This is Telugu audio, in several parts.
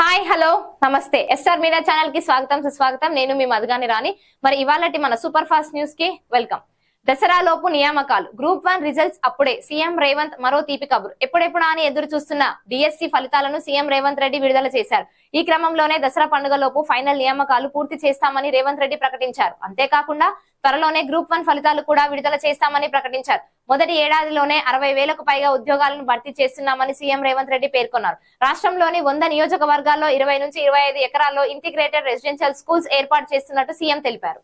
హాయ్ హలో నమస్తే. ఎస్ఆర్ మీడియా ఛానల్కి స్వాగతం సుస్వాగతం. నేను మీ మధుగాని రాణి. మరి ఇవాళటి మన సూపర్ ఫాస్ట్ న్యూస్కి వెల్కమ్. దసరా లోపు నియామకాలు. గ్రూప్ వన్ రిజల్ట్స్ అప్పుడే. సీఎం రేవంత్ మరో తీపి కబురు. ఎప్పుడెప్పుడు అని ఎదురు చూస్తున్న డిఎస్సి ఫలితాలను సీఎం రేవంత్ రెడ్డి విడుదల చేశారు. ఈ క్రమంలోనే దసరా పండుగ లోపు ఫైనల్ నియామకాలు పూర్తి చేస్తామని రేవంత్ రెడ్డి ప్రకటించారు. అంతేకాకుండా త్వరలోనే గ్రూప్ వన్ ఫలితాలు కూడా విడుదల చేస్తామని ప్రకటించారు. మొదటి ఏడాదిలోనే అరవై వేలకు పైగా ఉద్యోగాలను భర్తీ చేస్తున్నామని సీఎం రేవంత్ రెడ్డి పేర్కొన్నారు. రాష్ట్రంలోని వంద నియోజకవర్గాల్లో ఇరవై నుంచి ఇరవై ఐదు ఎకరాల్లో ఇంటిగ్రేటెడ్ రెసిడెన్షియల్ స్కూల్స్ ఏర్పాటు చేస్తున్నట్టు సీఎం తెలిపారు.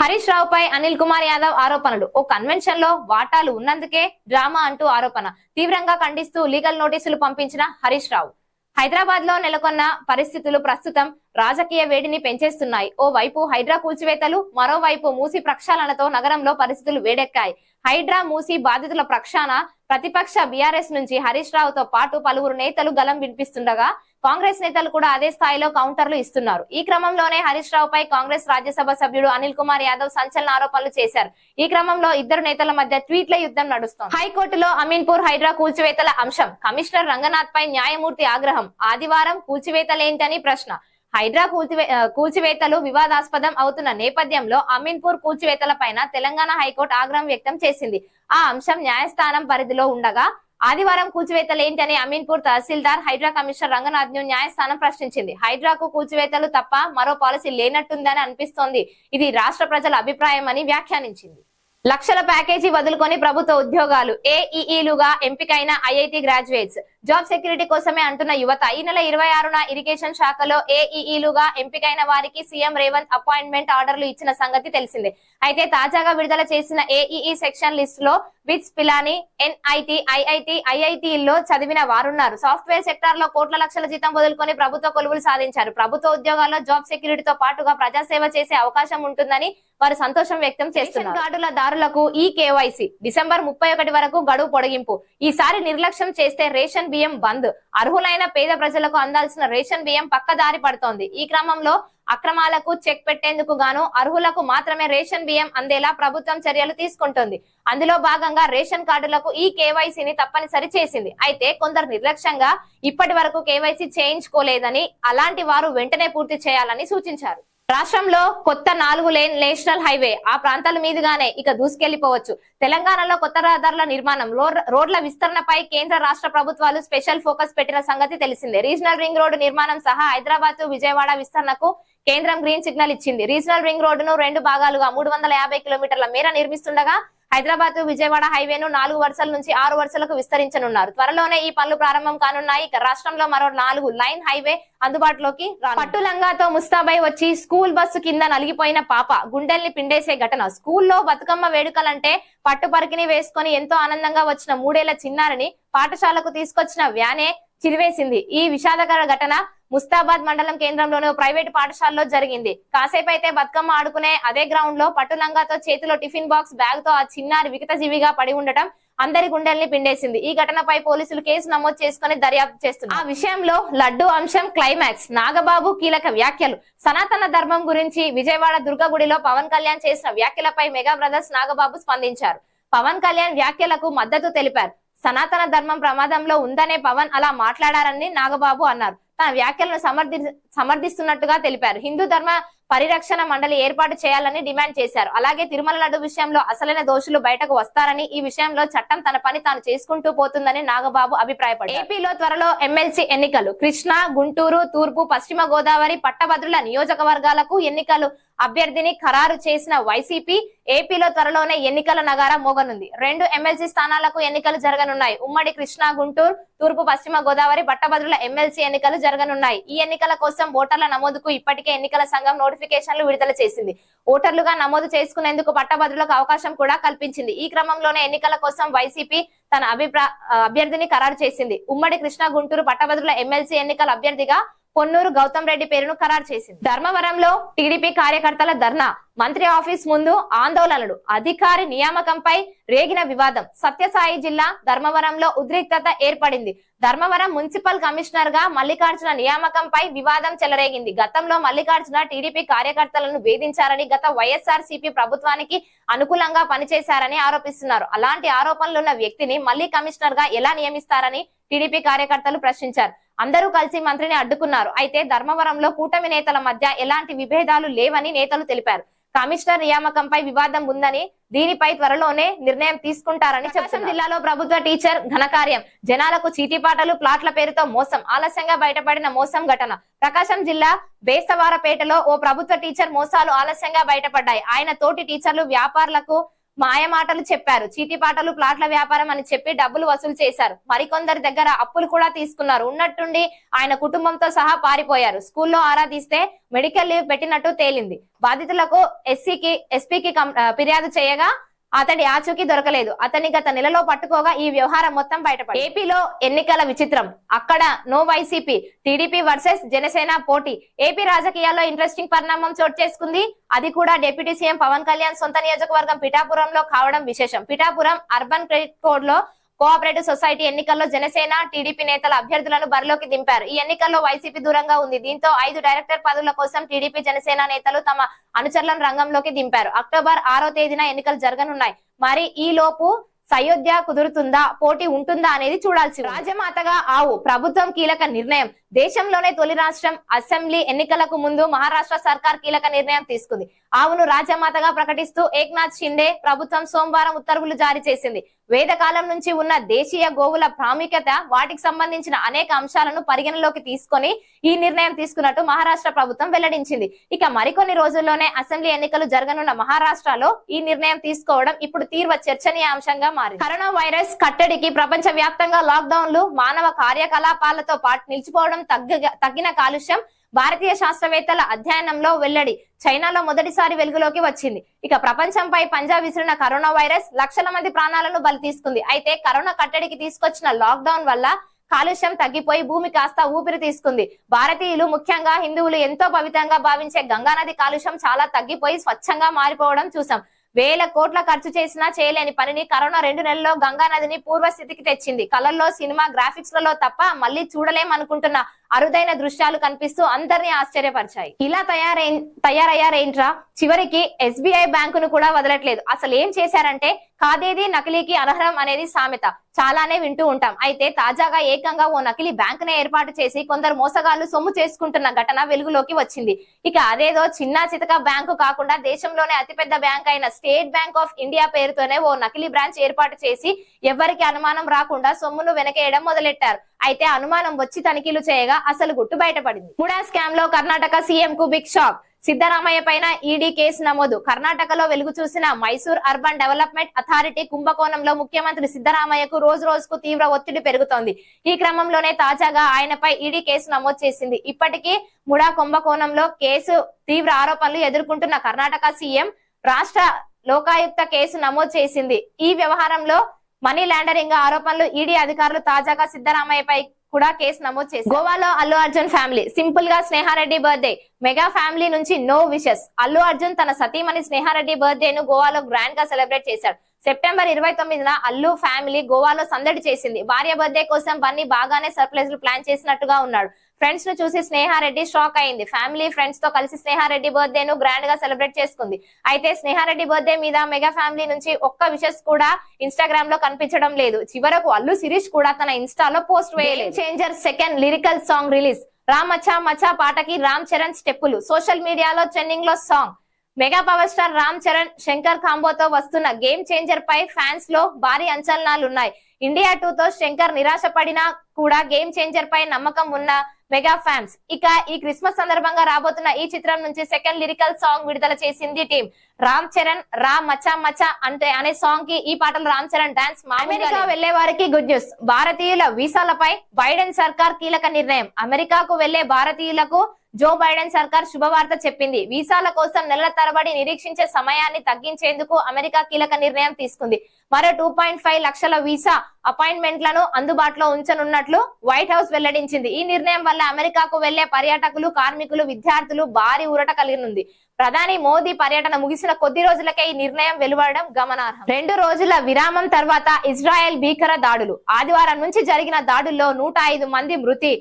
హరీష్ రావుపై అనిల్ కుమార్ యాదవ్ ఆరోపణలు. ఓ కన్వెన్షన్లో వాటాలు ఉన్నందుకే డ్రామా అంటూ ఆరోపణ. తీవ్రంగా ఖండిస్తూ లీగల్ నోటీసులు పంపించిన హరీష్ రావు. హైదరాబాద్లో నెలకొన్న పరిస్థితులు ప్రస్తుతం రాజకీయ వేడిని పెంచేస్తున్నాయి. ఓ వైపు హైడ్రా కూల్చివేతలు మరోవైపు మూసి ప్రక్షాళనతో నగరంలో పరిస్థితులు వేడెక్కాయి. హైడ్రా మూసి బాధితుల ప్రక్షాళన ప్రతిపక్ష బీఆర్ఎస్ నుంచి హరీష్ రావుతో పాటు పలువురు నేతలు గలం వినిపిస్తుండగా కాంగ్రెస్ నేతలు కూడా అదే స్థాయిలో కౌంటర్లు ఇస్తున్నారు. ఈ క్రమంలోనే హరీష్ రావుపై కాంగ్రెస్ రాజ్యసభ సభ్యుడు అనిల్ కుమార్ యాదవ్ సంచలన ఆరోపణలు చేశారు. ఈ క్రమంలో ఇద్దరు నేతల మధ్య ట్వీట్ల యుద్ధం నడుస్తోంది. హైకోర్టులో అమీన్పూర్ హైడ్రా కూల్చివేతల అంశం. కమిషనర్ రంగనాథ్ పై న్యాయమూర్తి ఆగ్రహం. ఆదివారం కూల్చివేతలేంటని ప్రశ్న. హైడ్రా కూల్చివే కూల్చివేతలు వివాదాస్పదం అవుతున్న నేపథ్యంలో అమీన్పూర్ కూల్చివేతల పైన తెలంగాణ హైకోర్టు ఆగ్రహం వ్యక్తం చేసింది. ఆ అంశం న్యాయస్థానం పరిధిలో ఉండగా ఆదివారం కూల్చివేతలేంటని అమీన్పూర్ తహసీల్దార్ హైడ్రా కమిషనర్ రంగనాథ్ను న్యాయస్థానం ప్రశ్నించింది. హైడ్రాకు కూల్చివేతలు తప్ప మరో పాలసీ లేనట్టుందని అనిపిస్తోంది. ఇది రాష్ట్ర ప్రజల అభిప్రాయం అని వ్యాఖ్యానించింది. లక్షల ప్యాకేజీ వదులుకొని ప్రభుత్వ ఉద్యోగాలు ఏఈఈలుగా ఎంపికైన ఐఐటి గ్రాడ్యుయేట్స్. జాబ్ సెక్యూరిటీ కోసమే అంటున్న యువత ఈ నెల ఇరవై ఆరున ఇరిగేషన్ శాఖలో ఏఈఈలుగా ఎంపికైన వారికి సీఎం రేవంత్ అపాయింట్మెంట్ ఆర్డర్లు ఇచ్చిన సంగతి తెలిసిందే. అయితే తాజాగా విడుదల చేసిన ఏఈఈ సెక్షన్ లిస్ట్లో విట్స్ పిలాని ఎన్ఐటి ఐఐటి ఐఐటిలో చదివిన వారున్నారు. సాఫ్ట్వేర్ సెక్టార్లో కోట్ల లక్షల జీతం వదులుకొని ప్రభుత్వ కొలువులు సాధించారు. ప్రభుత్వ ఉద్యోగాల్లో జాబ్ సెక్యూరిటీతో పాటుగా ప్రజాసేవ చేసే అవకాశం ఉంటుందని వారు సంతోషం వ్యక్తం చేస్తున్నారు. కార్డుల దారులకు ఈ కేవైసీ డిసెంబర్ ముప్పై ఒకటి వరకు గడువు పొడిగింపు. ఈసారి నిర్లక్ష్యం చేస్తే రేషన్ బియ్యం బంద్. అర్హులైన పేద ప్రజలకు అందాల్సిన రేషన్ బియ్యం పక్కదారి పడుతోంది. ఈ క్రమంలో అక్రమాలకు చెక్ పెట్టేందుకు గాను అర్హులకు మాత్రమే రేషన్ బియ్యం అందేలా ప్రభుత్వం చర్యలు తీసుకుంటుంది. అందులో భాగంగా రేషన్ కార్డులకు ఈ కేవైసీని తప్పనిసరి చేసింది. అయితే కొందరు నిర్లక్ష్యంగా ఇప్పటి వరకు కేవైసీ చేయించుకోలేదని అలాంటి వారు వెంటనే పూర్తి చేయాలని సూచించారు. రాష్ట్రంలో కొత్త నాలుగు లేన్ నేషనల్ హైవే ఆ ప్రాంతాల మీదుగానే ఇక దూసుకెళ్ళిపోవచ్చు తెలంగాణలో కొత్త రహదారుల నిర్మాణం రోడ్ల విస్తరణపై కేంద్ర రాష్ట్ర ప్రభుత్వాలు స్పెషల్ ఫోకస్ పెట్టిన సంగతి తెలిసిందే. రీజనల్ రింగ్ రోడ్డు నిర్మాణం సహా హైదరాబాద్ విజయవాడ విస్తరణకు కేంద్రం గ్రీన్ సిగ్నల్ ఇచ్చింది. రీజనల్ రింగ్ రోడ్డును రెండు భాగాలుగా మూడు వందల యాభై కిలోమీటర్ల మేర నిర్మిస్తుండగా హైదరాబాద్ విజయవాడ హైవేను నాలుగు వరుసల నుంచి ఆరు వరుసలకు విస్తరించనున్నారు. త్వరలోనే ఈ పనులు ప్రారంభం కానున్నాయి. రాష్ట్రంలో మరో నాలుగు లైన్ హైవే అందుబాటులోకి పట్టులంగాతో ముస్తాబై వచ్చి స్కూల్ బస్సు కింద నలిగిపోయిన పాప గుండెల్ని పిండేసే ఘటన. స్కూల్లో బతుకమ్మ వేడుకలంటే పట్టు పరికిని వేసుకొని ఎంతో ఆనందంగా వచ్చిన మూడేళ్ళ చిన్నారిని పాఠశాలకు తీసుకొచ్చిన వ్యానే చిరివేసింది. ఈ విషాదకర ఘటన ముస్తాబాద్ మండలం కేంద్రంలోని ప్రైవేట్ ప్రైవేటు పాఠశాలలో జరిగింది. కాసేపు అయితే బతుకమ్మ ఆడుకునే అదే గ్రౌండ్లో పట్టు లంగాతో చేతిలో టిఫిన్ బాక్స్ బ్యాగ్తో ఆ చిన్నారి వికట జీవిగా పడి ఉండటం అందరి గుండెల్ని పిండేసింది. ఈ ఘటనపై పోలీసులు కేసు నమోదు చేసుకుని దర్యాప్తు చేస్తున్నారు. ఆ విషయంలో లడ్డు అంశం క్లైమాక్స్. నాగబాబు కీలక వ్యాఖ్యలు. సనాతన ధర్మం గురించి విజయవాడ దుర్గగుడిలో పవన్ కళ్యాణ్ చేసిన వ్యాఖ్యలపై మెగా బ్రదర్స్ నాగబాబు స్పందించారు. పవన్ కళ్యాణ్ వ్యాఖ్యలకు మద్దతు తెలిపారు. సనాతన ధర్మం ప్రమాదంలో ఉందనే పవన్ అలా మాట్లాడారని నాగబాబు అన్నారు. తన వ్యాఖ్యలను సమర్థి సమర్థిస్తున్నట్టుగా తెలిపారు. హిందూ ధర్మ పరిరక్షణ మండలి ఏర్పాటు చేయాలని డిమాండ్ చేశారు. అలాగే తిరుమల లడ్డు విషయంలో అసలైన దోషులు బయటకు వస్తారని ఈ విషయంలో చట్టం తన పని తాను చేసుకుంటూ పోతుందని నాగబాబు అభిప్రాయపడ్డారు. ఏపీలో త్వరలో ఎమ్మెల్సీ ఎన్నికలు. కృష్ణా గుంటూరు తూర్పు పశ్చిమ గోదావరి పట్టభద్రుల నియోజకవర్గాలకు ఎన్నికలు అభ్యర్థిని ఖరారు చేసిన వైసీపీ ఏపీలో త్వరలోనే ఎన్నికల నగారా మోగనుంది. రెండు ఎమ్మెల్సీ స్థానాలకు ఎన్నికలు జరగనున్నాయి. ఉమ్మడి కృష్ణా గుంటూరు తూర్పు పశ్చిమ గోదావరి పట్టభద్రుల ఎమ్మెల్సీ ఎన్నికలు జరగనున్నాయి. ఈ ఎన్నికల కోసం ఓటర్ల నమోదుకు ఇప్పటికే ఎన్నికల సంఘం నోటిఫికేషన్లు విడుదల చేసింది. ఓటర్లుగా నమోదు చేసుకునేందుకు పట్టభద్రులకు అవకాశం కూడా కల్పించింది. ఈ క్రమంలోనే ఎన్నికల కోసం వైసీపీ తన అభిప్రా అభ్యర్థిని ఖరారు చేసింది. ఉమ్మడి కృష్ణా గుంటూరు పట్టభద్రుల ఎమ్మెల్సీ ఎన్నికల అభ్యర్థిగా పొన్నూరు గౌతమ్ రెడ్డి పేరును ఖరారు చేసింది. ధర్మవరంలో టీడీపీ కార్యకర్తల ధర్నా. మంత్రి ఆఫీస్ ముందు ఆందోళనలు. అధికారి నియామకంపై రేగిన వివాదం. సత్యసాయి జిల్లా ధర్మవరంలో ఉద్రిక్తత ఏర్పడింది. ధర్మవరం మున్సిపల్ కమిషనర్గా మల్లికార్జున నియామకంపై వివాదం చెలరేగింది. గతంలో మల్లికార్జున టీడీపీ కార్యకర్తలను వేధించారని గత వైఎస్ఆర్ ప్రభుత్వానికి అనుకూలంగా పనిచేశారని ఆరోపిస్తున్నారు. అలాంటి ఆరోపణలున్న వ్యక్తిని మళ్ళీ కమిషనర్గా ఎలా నియమిస్తారని టీడీపీ కార్యకర్తలు ప్రశ్నించారు. అందరూ కలిసి మంత్రిని అడ్డుకున్నారు. అయితే ధర్మవరంలో కూటమి నేతల మధ్య ఎలాంటి విభేదాలు లేవని నేతలు తెలిపారు. కమిషనర్ నియామకంపై వివాదం ఉందని దీనిపై త్వరలోనే నిర్ణయం తీసుకుంటారని ప్రకాశం జిల్లాలో ప్రభుత్వ టీచర్ ఘనకార్యం జనాలకు చీటీపాటలు ప్లాట్ల పేరుతో మోసం ఆలస్యంగా బయటపడిన మోసం ఘటన. ప్రకాశం జిల్లా బేస్తవారపేటలో ఓ ప్రభుత్వ టీచర్ మోసాలు ఆలస్యంగా బయటపడ్డాయి. ఆయన తోటి టీచర్లు వ్యాపారులకు మాయమాటలు చెప్పారు. చీటిపాటలు ప్లాట్ల వ్యాపారం అని చెప్పి డబ్బులు వసూలు చేశారు. మరికొందరి దగ్గర అప్పులు కూడా తీసుకున్నారు. ఉన్నట్టుండి ఆయన కుటుంబంతో సహా పారిపోయారు. స్కూల్లో ఆరా తీస్తే మెడికల్ లీవ్ పెట్టినట్టు తేలింది. బాధితులకు ఎస్సీకి ఎస్పీకి ఫిర్యాదు చేయగా అతడి ఆచూకీ దొరకలేదు. అతన్ని గత నెలలో పట్టుకోగా ఈ వ్యవహారం మొత్తం బయటపడి ఏపీలో ఎన్నికల విచిత్రం. అక్కడ no YCP TDP versus Janasena పోటీ. ఏపీ రాజకీయాల్లో ఇంట్రెస్టింగ్ పరిణామం చోటు చేసుకుంది. అది కూడా డిప్యూటీ సీఎం పవన్ కళ్యాణ్ సొంత నియోజకవర్గం పిఠాపురంలో కావడం విశేషం. పిఠాపురం అర్బన్ క్రెడిట్ కోడ్లో కోఆపరేటివ్ సొసైటీ ఎన్నికల్లో జనసేన టీడీపీ నేతల అభ్యర్థులను బరిలోకి దింపారు. ఈ ఎన్నికల్లో వైసీపీ దూరంగా ఉంది. దీంతో ఐదు డైరెక్టర్ పదవుల కోసం టీడీపీ జనసేన నేతలు తమ అనుచరులను రంగంలోకి దింపారు. అక్టోబర్ ఆరో తేదీన ఎన్నికలు జరగనున్నాయి. మరి ఈ లోపు సయోధ్య కుదురుతుందా? పోటీ ఉంటుందా అనేది చూడాల్సి రాజమాతగా ఆవు. ప్రభుత్వం కీలక నిర్ణయం. దేశంలోనే తొలి రాష్ట్రం అసెంబ్లీ ఎన్నికలకు ముందు మహారాష్ట్ర సర్కార్ కీలక నిర్ణయం తీసుకుంది. ఆవును రాజమాతగా ప్రకటిస్తూ ఏక్నాథ్ షిండే ప్రభుత్వం సోమవారం ఉత్తర్వులు జారీ చేసింది. వేదకాలం నుంచి ఉన్న దేశీయ గోవుల ప్రాముఖ్యత వాటికి సంబంధించిన అనేక అంశాలను పరిగణలోకి తీసుకొని ఈ నిర్ణయం తీసుకున్నట్టు మహారాష్ట్ర ప్రభుత్వం వెల్లడించింది. ఇక మరికొన్ని రోజుల్లోనే అసెంబ్లీ ఎన్నికలు జరగనున్న మహారాష్ట్రలో ఈ నిర్ణయం తీసుకోవడం ఇప్పుడు తీవ్ర చర్చనీయాంశంగా మారింది. కరోనా వైరస్ కట్టడికి ప్రపంచ వ్యాప్తంగా లాక్డౌన్లు మానవ కార్యకలాపాలతో పాటు నిలిచిపోవడం తగ్గ తగ్గిన కాలుష్యం భారతీయ శాస్త్రవేత్తల అధ్యయనంలో వెల్లడి చైనాలో మొదటిసారి వెలుగులోకి వచ్చింది. ఇక ప్రపంచంపై పంజా విసిరిన కరోనా వైరస్ లక్షల మంది ప్రాణాలను బలి తీసుకుంది. అయితే కరోనా కట్టడికి తీసుకొచ్చిన లాక్డౌన్ వల్ల కాలుష్యం తగ్గిపోయి భూమి కాస్త ఊపిరి తీసుకుంది. భారతీయులు ముఖ్యంగా హిందువులు ఎంతో పవిత్రంగా భావించే గంగానది కాలుష్యం చాలా తగ్గిపోయి స్వచ్ఛంగా మారిపోవడం చూసాం వేల కోట్ల ఖర్చు చేసినా చేయలేని పనిని కరోనా రెండు నెలల్లో గంగా నదిని పూర్వస్థితికి తెచ్చింది. కళల్లో సినిమా గ్రాఫిక్స్లలో తప్ప మళ్ళీ చూడలేమనుకుంటున్నా అరుదైన దృశ్యాలు కనిపిస్తూ అందరినీ ఆశ్చర్యపరిచాయి. ఇలా తయారై తయారయ్యారేంట్రా? చివరికి ఎస్బీఐ బ్యాంకును కూడా వదలట్లేదు. అసలు ఏం చేశారంటే కాదేది నకిలీకి అనర్హం అనేది సామెత. చాలానే వింటూ ఉంటాం. అయితే తాజాగా ఏకంగా ఓ నకిలీ బ్యాంకునే ఏర్పాటు చేసి కొందరు మోసగాళ్ళు సొమ్ము చేసుకుంటున్న ఘటన వెలుగులోకి వచ్చింది. ఇక అదేదో చిన్న చితక బ్యాంకు కాకుండా దేశంలోనే అతిపెద్ద బ్యాంక్ అయిన స్టేట్ బ్యాంక్ ఆఫ్ ఇండియా పేరుతోనే ఓ నకిలీ బ్రాంచ్ ఏర్పాటు చేసి ఎవరికి అనుమానం రాకుండా సొమ్మును వెనకేయడం మొదలెట్టారు. అయితే అనుమానం వచ్చి తనిఖీలు చేయగా అసలు గుట్టు బయటపడింది. ముడా స్కామ్లో కర్ణాటక సీఎం కు బిగ్ షాక్ సిద్ధరామయ్య పైన ఈడీ కేసు నమోదు. కర్ణాటకలో వెలుగు చూసిన మైసూర్ అర్బన్ డెవలప్మెంట్ అథారిటీ కుంభకోణంలో ముఖ్యమంత్రి సిద్ధరామయ్యకు రోజు రోజుకు తీవ్ర ఒత్తిడి పెరుగుతోంది. ఈ క్రమంలోనే తాజాగా ఆయనపై ఈడీ కేసు నమోదు చేసింది. ఇప్పటికీ ముడా కుంభకోణంలో కేసు తీవ్ర ఆరోపణలు ఎదుర్కొంటున్న కర్ణాటక సీఎం రాష్ట్ర లోకాయుక్త కేసు నమోదు చేసింది. ఈ వ్యవహారంలో మనీ లాండరింగ్ ఆరోపణలు ఈడీ అధికారులు తాజాగా సిద్ధరామయ్యపై కూడా కేసు నమోదు చేశారు. గోవాలో అల్లు అర్జున్ ఫ్యామిలీ. సింపుల్గా స్నేహారెడ్డి బర్త్డే. మెగా ఫ్యామిలీ నుంచి నో విషెస్. అల్లు అర్జున్ తన సతీమణి స్నేహారెడ్డి బర్త్డే ను గోవాలో గ్రాండ్గా సెలబ్రేట్ చేశాడు. సెప్టెంబర్ ఇరవై తొమ్మిదిన అల్లు ఫ్యామిలీ గోవాలో సందడి చేసింది. భార్య బర్త్డే కోసం బన్నీ బాగానే సర్ప్రైజ్ ప్లాన్ చేసినట్టుగా ఉన్నాడు. ఫ్రెండ్స్ను చూసి స్నేహారెడ్డి షాక్ అయింది. ఫ్యామిలీ ఫ్రెండ్స్తో కలిసి స్నేహారెడ్డి బర్త్డే ను గ్రాండ్గా సెలబ్రేట్ చేసుకుంది. అయితే స్నేహారెడ్డి బర్త్డే మీద మెగా ఫ్యామిలీ నుంచి ఒక్క విషెస్ కూడా ఇన్స్టాగ్రామ్లో కనిపించడం లేదు. చివరకు అల్లు శిరీష్ కూడా తన ఇన్స్టాలో పోస్ట్ వేయలేదు. Changer second lyrical song release Ram మచ్చా మచ్చా పాటకి రామ్ చరణ్ స్టెప్పులు. సోషల్ మీడియాలో ట్రెండింగ్లో song mega power star Ram Charan Shankar కాంబోతో వస్తున్న గేమ్ చేంజర్ పై ఫ్యాన్స్లో భారీ అంచనాలు ఉన్నాయి ఇండియా టూ తో శంకర్ నిరాశ పడినా కూడా గేమ్ చేంజర్ పై నమ్మకం ఉన్న మెగా ఫ్యాన్స్. ఇక ఈ క్రిస్మస్ సందర్భంగా రాబోతున్న ఈ చిత్రం నుంచి సెకండ్ లిరికల్ సాంగ్ విడుదల చేసింది టీం. రామ్ చరణ్ రా మచా మచా అంటే అనే సాంగ్కి ఈ పాటలు రామ్ చరణ్ డాన్స్ అమెరికా వెళ్ళే వారికి గుడ్ న్యూస్. భారతీయుల వీసాలపై బైడెన్ సర్కార్ కీలక నిర్ణయం. అమెరికాకు వెళ్ళే భారతీయులకు జో బైడెన్ సర్కార్ శుభవార్త చెప్పింది. వీసాల కోసం నెలల తరబడి నిరీక్షించే సమయాన్ని తగ్గించేందుకు అమెరికా కీలక నిర్ణయం తీసుకుంది. మరో టూ పాయింట్ ఫైవ్ లక్షల వీసా అపాయింట్మెంట్లను అందుబాటులో ఉంచనున్నట్లు వైట్ హౌస్ వెల్లడించింది. ఈ నిర్ణయం వల్ల అమెరికాకు వెళ్ళే పర్యాటకులు కార్మికులు విద్యార్థులు భారీ ఊరట కలిగినుంది ప్రధాని మోదీ పర్యటన ముగిసిన కొద్ది రోజులకే ఈ నిర్ణయం వెలువడడం గమనార్హం. రెండు రోజుల విరామం తర్వాత ఇజ్రాయెల్ భీకర దాడులు. ఆదివారం నుంచి జరిగిన దాడుల్లో నూట ఐదు మంది మృతి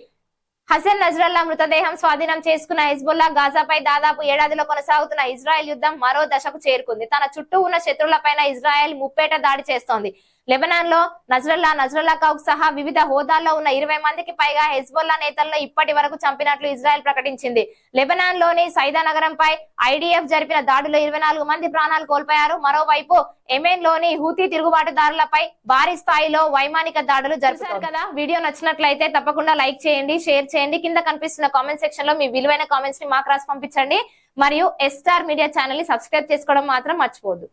హసన్ నజ్రల్లా మృతదేహం స్వాధీనం చేసుకున్న హిజ్బుల్లా గాజాపై దాదాపు ఏడాదిలో కొనసాగుతున్న ఇజ్రాయెల్ యుద్ధం మరో దశకు చేరుకుంది. తన చుట్టూ ఉన్న శత్రువులపైన ఇజ్రాయెల్ ముప్పేట దాడి చేస్తోంది. లెబనాన్లో నజ్రల్లా నజ్రల్లా కౌక్ సహా వివిధ హోదాల్లో ఉన్న ఇరవై మందికి పైగా హెజ్బోల్లా నేతలను ఇప్పటి వరకు చంపినట్లు ఇజ్రాయెల్ ప్రకటించింది. లెబనాన్లోని సైదా నగరంపై ఐడిఎఫ్ జరిపిన దాడిలో ఇరవై నాలుగు మంది ప్రాణాలు కోల్పోయారు. మరోవైపు ఎమెన్లోని హూతీ తిరుగుబాటుదారులపై భారీ స్థాయిలో వైమానిక దాడులు జరుపుతారు కదా? వీడియో నచ్చినట్లయితే తప్పకుండా లైక్ చేయండి షేర్ చేయండి. కింద కనిపిస్తున్న కామెంట్ సెక్షన్లో మీ విలువైన కామెంట్స్ని మాకు రాసి పంపించండి. మరియు ఎస్టార్ మీడియా ఛానల్ని సబ్స్క్రైబ్ చేసుకోవడం మాత్రం మర్చిపోదు